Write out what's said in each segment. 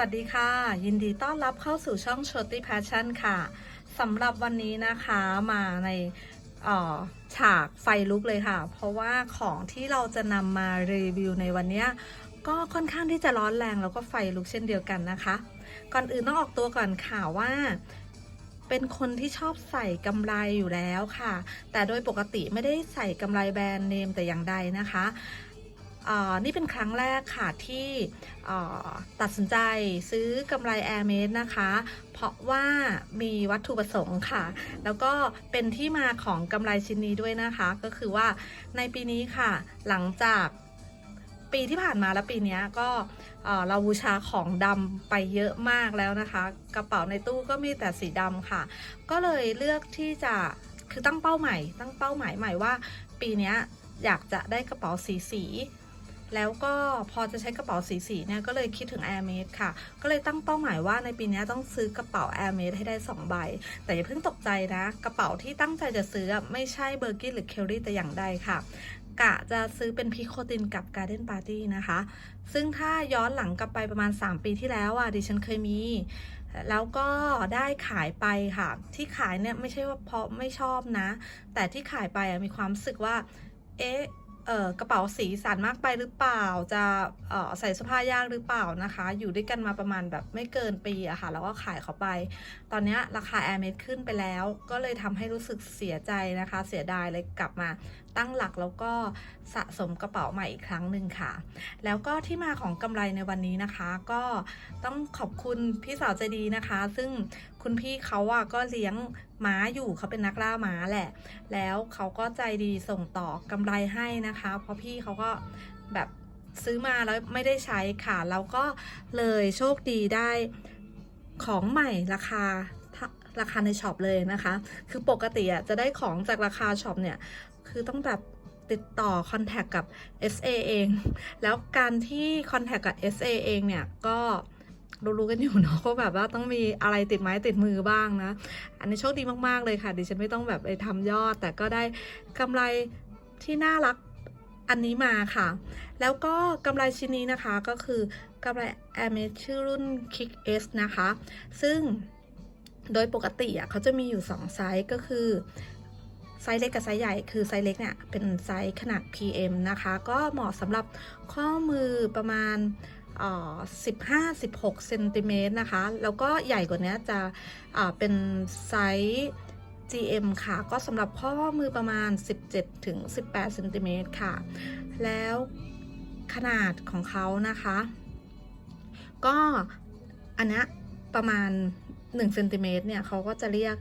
วัสดีค่ะ ยินดีต้อนรับเข้าสู่ช่อง Shorty Passion ค่ะสำหรับวันนี้นะคะมาในออฉากไฟลุกเลยค่ะ เพราะว่าของที่เราจะนำมารีวิวในวันนี้ก็ค่อนข้างที่จะร้อนแรงแล้วก็ไฟลุกเช่นเดียวกันนะคะ ก่อนอื่นต้องออกตัวก่อนค่ะว่าเป็นคนที่ชอบใส่กำไรอยู่แล้วค่ะ แต่โดยปกติไม่ได้ใส่กำไรแบรนด์เนมแต่อย่างใดนะคะ นี่เป็นครั้งแรกค่ะที่ตัดสินใจซื้อกำไร Air m a d นะคะ เพราะว่ามีวัตถุประสงค์ค่ะ แล้วก็เป็นที่มาของกำไรชิ้นนี้ด้วยนะคะ ก็คือว่าในปีนี้ค่ะ หลังจากปีที่ผ่านมาและปีนี้ก็เราบูชาของดำไปเยอะมากแล้วนะคะ กระเป๋าในตู้ก็มีแต่สีดำค่ะ ก็เลยเลือกที่จะคือตั้งเป้าใหม่ ตั้งเป้าหมายใหม่ว่า ปีนี้อยากจะได้กระเป๋าสีสี แล้วก็พอจะใช้กระเป๋าสีสีเนี่ยก็เลยคิดถึง Air m a d e ค่ะ ก็เลยตั้งเป้าหมายว่าในปีนี้ต้องซื้อกระเป๋า Air m a d e ให้ได้ 2 ใบ แต่อย่าเพิ่งตกใจนะ กระเป๋าที่ตั้งใจจะซื้อไม่ใช่เบอร์กินหรือเคลลี่แต่อย่างใดค่ะกะจะซื้อเป็นพิโคตินกับ Garden Party นะคะ ซึ่งถ้าย้อนหลังกลับไปประมาณ 3 ปีที่แล้วอะดิฉันเคยมี แล้วก็ได้ขายไปค่ะ ที่ขายเนี่ยไม่ใช่ว่าเพราะไม่ชอบนะ แต่ที่ขายไปมีความรู้สึกว่า เอ๊ะ กระเป๋าสีสันมากไปหรือเปล่า จะใส่เสื้อผ้ายากหรือเปล่านะคะ อยู่ด้วยกันมาประมาณแบบไม่เกินปีอะค่ะ แล้วก็ขายเขาไป ตอนนี้ราคา Air m a d ขึ้นไปแล้ว ก็เลยทำให้รู้สึกเสียใจนะคะ เสียดายเลยกลับมา ตั้งหลักแล้วก็สะสมกระเป๋าใหม่อีกครั้งหนึ่งค่ะ แล้วก็ที่มาของกำไรในวันนี้นะคะ ก็ต้องขอบคุณพี่สาวใจดีนะคะ ซึ่งคุณพี่เขาอะก็เลี้ยงม้าอยู่เขาเป็นนักล่าม้าแหละ แล้วเขาก็ใจดีส่งต่อกำไรให้นะคะ เพราะพี่เขาก็แบบซื้อมาแล้วไม่ได้ใช้ค่ะแล้วก็เลยโชคดีได้ของใหม่ราคาราคาในช็อปเลยนะคะ คือปกติอะจะได้ของจากราคาช็อปเนี่ย คือต้องแบบติดต่อคอนแทคกับ SA เอง แล้วการที่คอนแทคกับ SA เองเนี่ยก็รู้ๆกันอยู่เนาะก็แบบว่าต้องมีอะไรติดไม้ติดมือบ้างนะ อันนี้โชคดีมากๆเลยค่ะ ดิฉันไม่ต้องแบบไปทำยอด แต่ก็ได้กำไรที่น่ารักอันนี้มาค่ะ แล้วก็กำไรชิ้นนี้นะคะก็คือกำไร a m a ชื่อรุ่น Kick S นะคะ ซึ่งโดยปกติอะเขาจะมีอยู่ 2 ไซส์ก็คือ ไซส์เล็กกับไซส์ใหญ่คือไซส์เล็กเนี่ยเป็นไซส์ขนาด PM นะคะ ก็เหมาะสำหรับข้อมือประมาณ15-16เซนติเมตรนะคะ แล้วก็ใหญ่กว่านี้จะเป็นไซส์ GM ค่ะ ก็สำหรับข้อมือประมาณ 17ถึง18เซนติเมตรค่ะ แล้วขนาดของเขานะคะ ก็อันนี้ประมาณ1เซนติเมตรเนี่ยเขาก็จะเรียก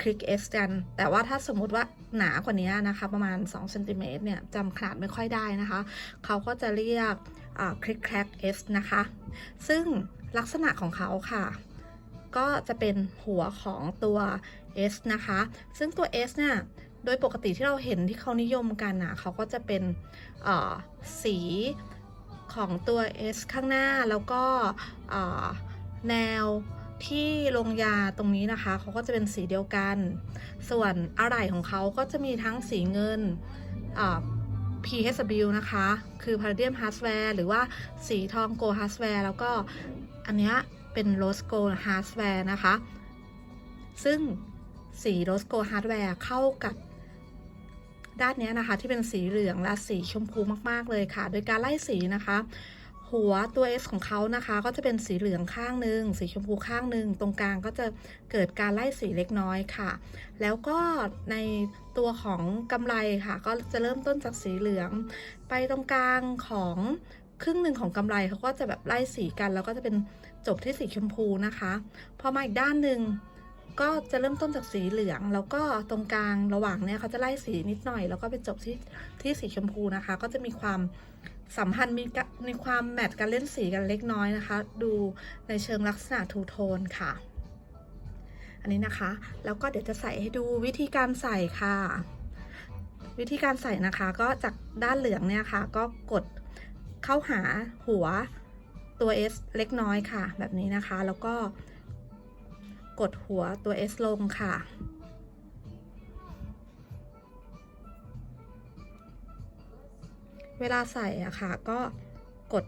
คลิก S กัน แต่ว่าถ้าสมมุติว่าหนากว่านี้นะคะ ประมาณ2เซนติเมตรเนี่ยจำขนาดไม่ค่อยได้นะคะ เขาก็จะเรียกคลิกแคลก S นะคะ ซึ่งลักษณะของเขาค่ะ ก็จะเป็นหัวของตัว S นะคะ ซึ่งตัว S เนี่ยโดยปกติที่เราเห็นที่เขานิยมกันนะเขาก็จะเป็นสีของตัว S ข้างหน้าแล้วก็แนว ที่ลงยาตรงนี้นะคะเขาก็จะเป็นสีเดียวกัน ส่วนอะไหล่ของเขาก็จะมีทั้งสีเงินอ่า PHW นะคะ คือ Palladium Hardware หรือว่าสีทอง Gold Hardware แล้วก็อันนี้เป็น Rose Gold Hardware นะคะ ซึ่งสี Rose Gold Hardware เข้ากับด้านนี้นะคะที่เป็นสีเหลืองและสีชมพูมาก ๆ เลยค่ะ โดยการไล่สีนะคะ หัวตัว S ของเขานะคะ ก็จะเป็นสีเหลืองข้างหนึ่งสีชมพูข้างหนึ่งตรงกลางก็จะเกิดการไล่สีเล็กน้อยค่ะ แล้วก็ในตัวของกำไรค่ะ ก็จะเริ่มต้นจากสีเหลือง ไปตรงกลางของครึ่งหนึ่งของกำไรเขาก็จะแบบไล่สีกัน แล้วก็จะเป็นจบที่สีชมพูนะคะ พอมาอีกด้านหนึ่ง ก็จะเริ่มต้นจากสีเหลือง แล้วก็ตรงกลางระหว่างเนี่ยเขาจะไล่สีนิดหน่อย แล้วก็ไปจบที่ที่สีชมพูนะคะ ก็จะมีความสัมพันธ์มีกะมีความแมทกันเล่นสีกันเล็กน้อยนะคะ ดูในเชิงลักษณะทูโทนค่ะ อันนี้นะคะ แล้วก็เดี๋ยวจะใส่ให้ดูวิธีการใส่ค่ะ วิธีการใส่นะคะ ก็จากด้านเหลืองเนี่ยค่ะ ก็กดเข้าหาหัวตัว S เล็กน้อยค่ะ แบบนี้นะคะ แล้วก็ กดหัวตัว S ลงค่ะ เวลาใส่อะค่ะก็กด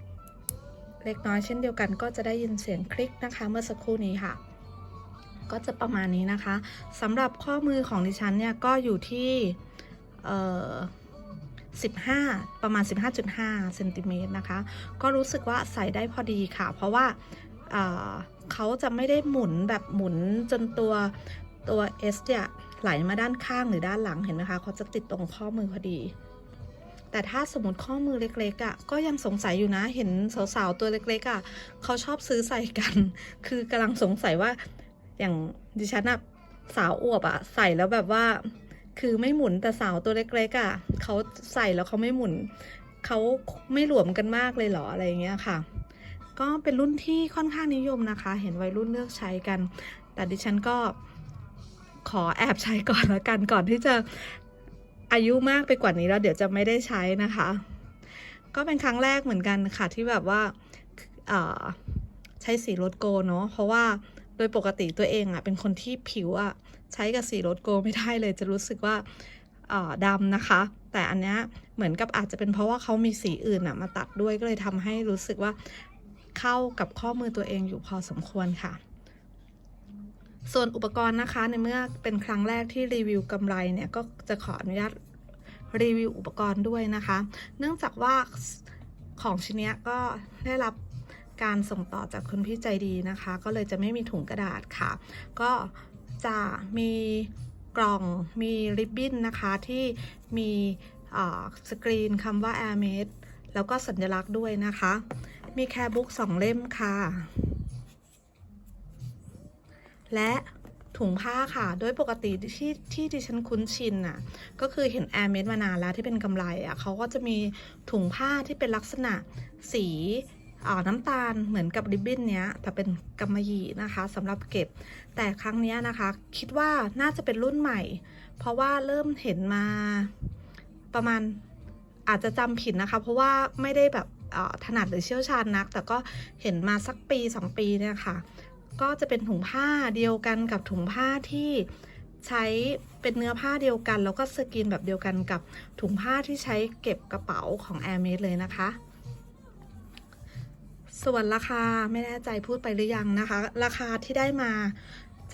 เล็กน้อยเช่นเดียวกันก็จะได้ยินเสียงคลิกนะคะเมื่อสักครู่นี้ค่ะ ก็จะประมาณนี้นะคะสำหรับข้อมือของดิฉันเนี่ยก็อยู่ที่15 ประมาณ 15.5เซนติเมตรนะคะ ก็รู้สึกว่าใส่ได้พอดีค่ะ เพราะว่า เขาจะไม่ได้หมุนแบบหมุนจนตัวตัว S เนี่ยไหลมาด้านข้างหรือด้านหลังเห็นไหมคะเขาจะติดตรงข้อมือพอดี แต่ถ้าสมมติข้อมือเล็กๆอะ่ะก็ยังสงสัยอยู่นะเห็นสาวๆตัวเล็กๆอะ่ะเขาชอบซื้อใส่กัน คือกำลังสงสัยว่าอย่างดิฉันอะสาวอวบอะใส่แล้วแบบว่า คือไม่หมุนแต่สาวตัวเล็กๆอะเขาใส่แล้วเขาไม่หมุนเขาไม่หลวมกันมากเลยเหรออะไรอย่างเงี้ยค่ะ ก็เป็นรุ่นที่ค่อนข้างนิยมนะคะ เห็นวัยรุ่นเลือกใช้กัน แต่ดิฉันก็ขอแอบใช้ก่อนละกันก่อนที่จะอายุมากไปกว่านี้แล้วเดี๋ยวจะไม่ได้ใช้นะคะ ก็เป็นครั้งแรกเหมือนกันค่ะที่แบบว่าใช้สีรสโกเนาะเพราะว่าโดยปกติตัวเองอะ่ะเป็นคนที่ผิวอะ่ะใช้กับสีรสโกไม่ได้เลย จะรู้สึกว่าดำนะคะ แต่อันเนี้ยเหมือนกับอาจจะเป็นเพราะว่าเขามีสีอื่นอะมาตัดด้วยก็เลยทำให้รู้สึกว่า เข้ากับข้อมือตัวเองอยู่พอสมควรค่ะ ส่วนอุปกรณ์นะคะในเมื่อเป็นครั้งแรกที่รีวิวกำไรเนี่ยก็จะขออนุญาตรีวิวอุปกรณ์ด้วยนะคะ เนื่องจากว่าของชิ้นนี้ก็ได้รับการส่งต่อจากคุณพี่ใจดีนะคะ ก็เลยจะไม่มีถุงกระดาษค่ะ ก็จะมีกล่องมีริบบิ้นนะคะที่มีสกรีนคำว่า Air m a d e แล้วก็สัญลักษณ์ด้วยนะคะ มีแคร์บุ๊กสองเล่มค่ะ และถุงผ้าค่ะ โดยปกติที่ที่ดิฉันคุ้นชินน่ะ ก็คือเห็นแอร์เมดมานานแล้วที่เป็นกำไรอะเขาก็จะมีถุงผ้าที่เป็นลักษณะสีอ่าน้ำตาลเหมือนกับริบบิ้นเนี้ย แต่เป็นกำมะหยี่นะคะสำหรับเก็บ แต่ครั้งนี้นะคะ คิดว่าน่าจะเป็นรุ่นใหม่ เพราะว่าเริ่มเห็นมาประมาณอาจจะจำผิดนะคะ เพราะว่าไม่ได้แบบ ถนัดหรือเชี่ยวชาญนัก แต่ก็เห็นมาสักปี 2 ปีเนี่ยค่ะ ก็จะเป็นถุงผ้าเดียวกันกับถุงผ้าที่ใช้เป็นเนื้อผ้าเดียวกัน แล้วก็สกรีนแบบเดียวกันกับถุงผ้าที่ใช้เก็บกระเป๋าของ a i r m a d เลยนะคะ ส่วนราคาไม่แน่ใจพูดไปหรือยังนะคะ ราคาที่ได้มา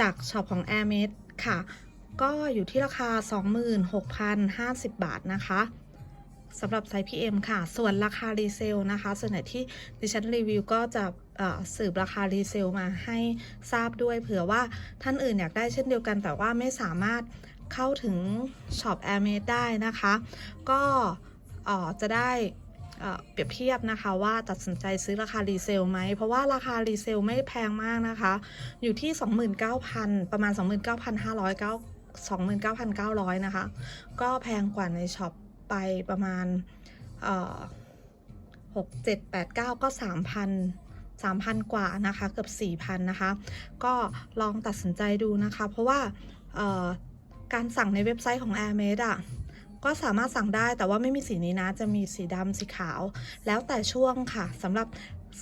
จากช็อปของ a i r m a d ค่ะ ก็อยู่ที่ราคา 26,050 บาทนะคะ สำหรับไซส์ PM ค่ะ ส่วนราคารีเซลนะคะ ส่วนไหนที่ดิฉันรีวิวก็จะสืบราคารีเซลมาให้ทราบด้วย เผื่อว่าท่านอื่นอยากได้เช่นเดียวกัน แต่ว่าไม่สามารถเข้าถึงช็อป Air m a d ได้นะคะ ก็จะได้เอ่อเปรียบเทียบนะคะว่าตัดสินใจซื้อราคารีเซลไหม เพราะว่าราคารีเซลไม่แพงมากนะคะ อยู่ที่ 29,000 ประมาณ 29,500 29,900 นะคะ ก็แพงกว่าในช็อป ไปประมาณหกเจ็ดแปดเก้าก็สามพันสามพันกว่านะคะ เกือบสี่พันนะคะ ก็ลองตัดสินใจดูนะคะ เพราะว่าการสั่งในเว็บไซต์ของ Air m a d อะก็สามารถสั่งได้แต่ว่าไม่มีสีนี้นะ จะมีสีดำสีขาว แล้วแต่ช่วงค่ะสำหรับ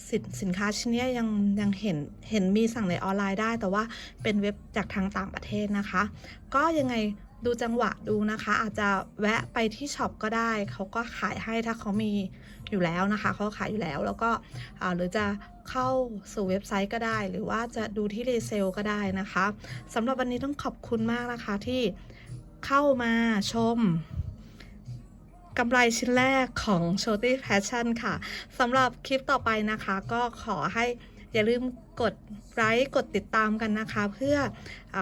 สินสินค้าชิ้นนี้ยังยังเห็นเห็นมีสั่งในออนไลน์ได้ แต่ว่าเป็นเว็บจากทางต่างประเทศนะคะ ก็ยังไง ดูจังหวะดูนะคะ อาจจะแวะไปที่ช็อปก็ได้ เขาก็ขายให้ถ้าเขามีอยู่แล้วนะคะเขาขายอยู่แล้วแล้วก็หรือจะเข้าสู่เว็บไซต์ก็ได้ หรือว่าจะดูที่รีเซลก็ได้นะคะสำหรับวันนี้ต้องขอบคุณมากนะคะที่เข้ามาชมกำไรชิ้นแรกของ s h o t y Passion ค่ะสำหรับคลิปต่อไปนะคะ ก็ขอให้อย่าลืมกดไลค์กดติดตามกันนะคะ เพื่ออ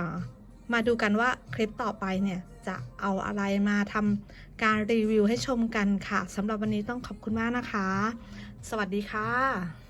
มาดูกันว่าคลิปต่อไปเนี่ย จะเอาอะไรมาทำการรีวิวให้ชมกันค่ะสำหรับวันนี้ต้องขอบคุณมากนะคะ สวัสดีค่ะ